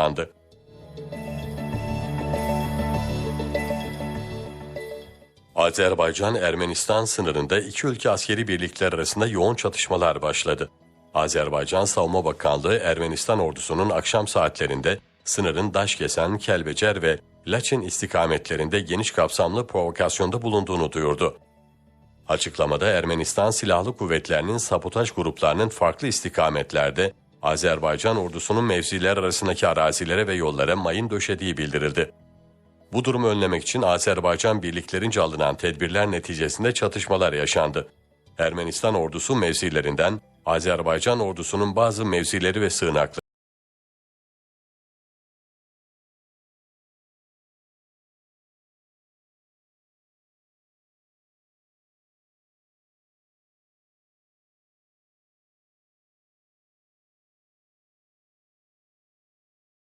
kullandı. Azerbaycan-Ermenistan sınırında iki ülke askeri birlikler arasında yoğun çatışmalar başladı. Azerbaycan Savunma Bakanlığı Ermenistan ordusunun akşam saatlerinde sınırın Daşkesen, Kelbecer ve Laçin istikametlerinde geniş kapsamlı provokasyonda bulunduğunu duyurdu. Açıklamada Ermenistan Silahlı Kuvvetlerinin sabotaj gruplarının farklı istikametlerde Azerbaycan ordusunun mevziler arasındaki arazilere ve yollara mayın döşediği bildirildi. Bu durumu önlemek için Azerbaycan birliklerince alınan tedbirler neticesinde çatışmalar yaşandı. Ermenistan ordusu mevzilerinden Azerbaycan ordusunun bazı mevzileri ve sığınakları